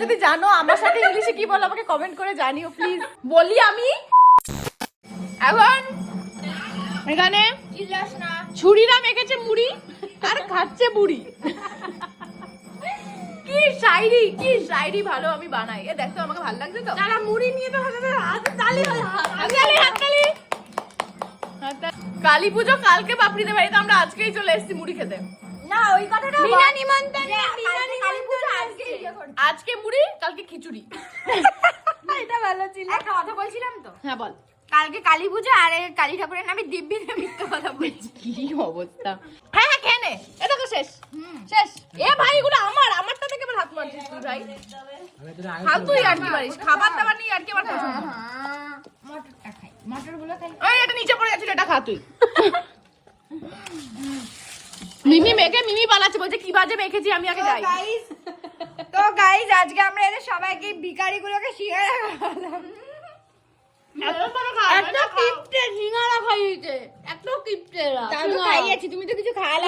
যদি জানো আমার সাথে ইংলিশে কি বলো আমাকে কমেন্ট করে জানিও প্লিজ বলি আমি? এখন এখানে ছুরিরা মেখেছে মুড়ি আর খাচ্ছে বুড়ি। কি শায়রি কি শায়রি ভালো আমি বানাই। এ দেখতো আমাকে ভালো লাগছে তো? তারা মুড়ি নিয়ে তো হাতে তালি হাততালি হাততালি হাততালি। কালী পুজো কালকে বাপরিদের বাড়িতে আমরা আজকেই চলে এসেছি মুড়ি খেতে। না ওই কথাটা বিনা নিমন্ত্রণ আজকে মুড়ি কালকে খিচুড়ি। এটা ভালো ছিল। একটা কথা বলছিলাম তো? হ্যাঁ বল। কালকে কালী পুজো আর কালী ঠাকুরের নামে দিব্যিতে মিথ্যে কথা বলছি। কি অবস্থা? হ্যাঁ হ্যাঁ খেয়ে নে। এ দেখো শেষ। শেষ। এ ভাই এগুলো আমার আমারটা থেকে আবার হাত মারছিস তুই ভাই। ফালতুই আর কি পারিস খাবার দাবার নিয়ে আর কি আমার পছন্দ মটরটা খাই। মটরগুলো খাই। ওই এটা নিচে পড়ে যাচ্ছিল এটা খা তুই। মিমি মেখে মিমি পালাচ্ছে বলছে কি বাজে মেখেছি আমি আগে যাই। গাইস তো গাইস আজকে আমরা এদের সবাইকে সিঙ্গারা খাওয়ালাম। এত কিপটে সিঙ্গারা খাইয়েছে। এত কিপটে তাও তো খাইয়েছি তুমি তো কিছু খাওয়ালে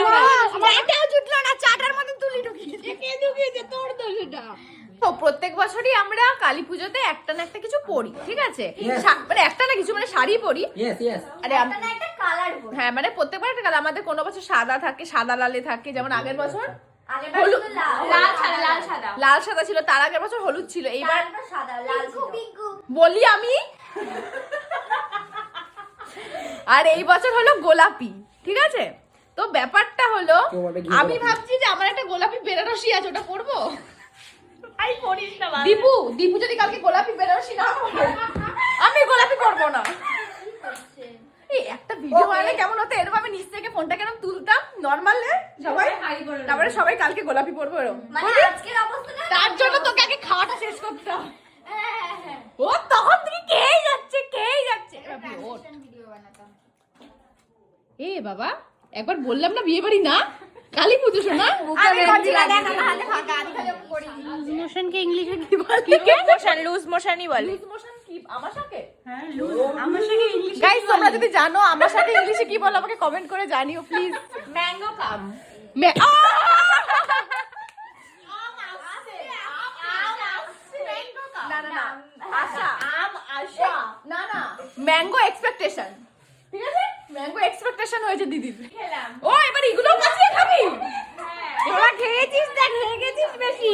জুটলো না চাটার মতন তুলি ঢুকিয়েছে তোর তো সেটা তো প্রত্যেক বছরই আমরা কালী পুজোতে একটা না একটা কিছু পরি ঠিক আছে? মানে একটা না কিছু মানে শাড়ি পরি. আরে হ্যাঁ মানে প্রত্যেকবার একটা কালার আমাদের কোনো বছর সাদা থাকে সাদা লালে থাকে যেমন আগের বছর। হলুদ লাল। সাদা লাল সাদা। লাল সাদা ছিল তার আগের বছর হলুদ ছিল এইবার বলি আমি? আর এই বছর হলো গোলাপি ঠিক আছে? তো ব্যাপারটা হলো আমি ভাবছি যে আমার একটা গোলাপি বেনারসি আছে ওটা পরবো? দীপু দীপু যদি কালকে গোলাপি বেনারসি না পরে আমি গোলাপি করব না। এই একটা ভিডিও বানালে কেমন হতো? এরকম আমি নিচ থেকে ফোনটা কেন তুলতাম? নর্মাল তারপরে সবাই কালকে গোলাপি পরবো এরকম। মানে আজকের অবস্থাটা তার জন্য তোকে আগে খাওয়াটা শেষ করতে হবে। ও তখন থেকে খেয়েই যাচ্ছে খেয়েই যাচ্ছে। এ বাবা একবার বললাম না বিয়ে বাড়ি না? কালী পুজো শোনা? করি। মোশনকে ইংলিশে কি বল? কি মোশন লুজ মোশনই বলে। লুজ মোশন কি? আমার সাথে? হ্যাঁ লুজ আমার সাথে ইংলিশ গাইস তোমরা যদি জানো আমার সাথে ইংলিশে কি বলো আমাকে কমেন্ট করে জানিও প্লিজ ম্যাঙ্গো কাম। না না ম্যাঙ্গো এক্সপেকটেশন ঠিক আছে ম্যাঙ্গো এক্সপেকটেশন হয়েছে দিদির। ও এবার এগুলো খাবি? তোরা খেয়েছিস দেখ গেছিস বেশি।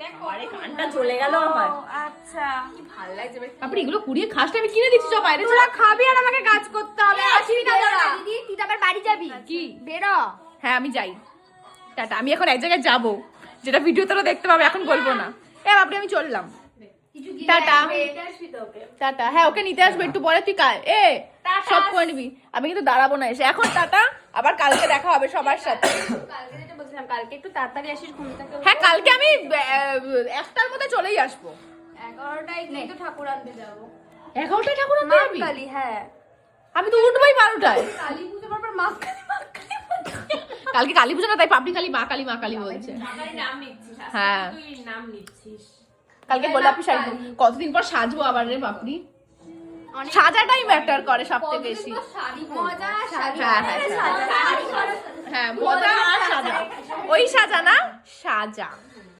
আরে কানটা চলে গেল আমার। আচ্ছা। ভালো লাগছে তারপরে এগুলো কুড়িয়ে খাসটা আমি কিনে দিচ্ছি সব বাইরে তোরা খাবি আর আমাকে কাজ করতে হবে। আসবি না তোরা দিদি। তুই তো আবার বাড়ি যাবি। কি? বেরো। হ্যাঁ আমি যাই। টাটা। আমি এখন এক জায়গায় যাব। যেটা ভিডিও তোরা দেখতে পাবে এখন বলব না। এ বাপরে আমি চললাম। টাটা। টাটা। হ্যাঁ ওকে নিতে আসবে। একটু পরে তুই কাল এ সব করে নিবি। আমি কিন্তু দাঁড়াবো না এসে। এখন টাটা। আবার কালকে দেখা হবে সবার সাথে। কালকে একটু তাড়াতাড়ি আসিস ঘুম থেকে হ্যাঁ কালকে আমি একটার মধ্যে চলেই আসব। এগারোটায় কিন্তু ঠাকুর আনতে যাব। এগারোটায় ঠাকুর আনতে যাবি? কালী হ্যাঁ। আমি তো উঠবোই বারোটায়। কালী পুজো পর মাস কালী মাস কালী কালকে কালী পুজো না তাই পাপড়ি কালী মা কালী মা কালী বলছে। হ্যাঁ। কালকে গোলাপি শাড়ি পরবো। কতদিন পর সাজবো আবার রে পাপড়ি সাজাটাই ম্যাটার করে সব থেকে বেশি। মজা হ্যাঁ, হ্যাঁ, হ্যাঁ মজা আর সাজা। ওই সাজা না সাজা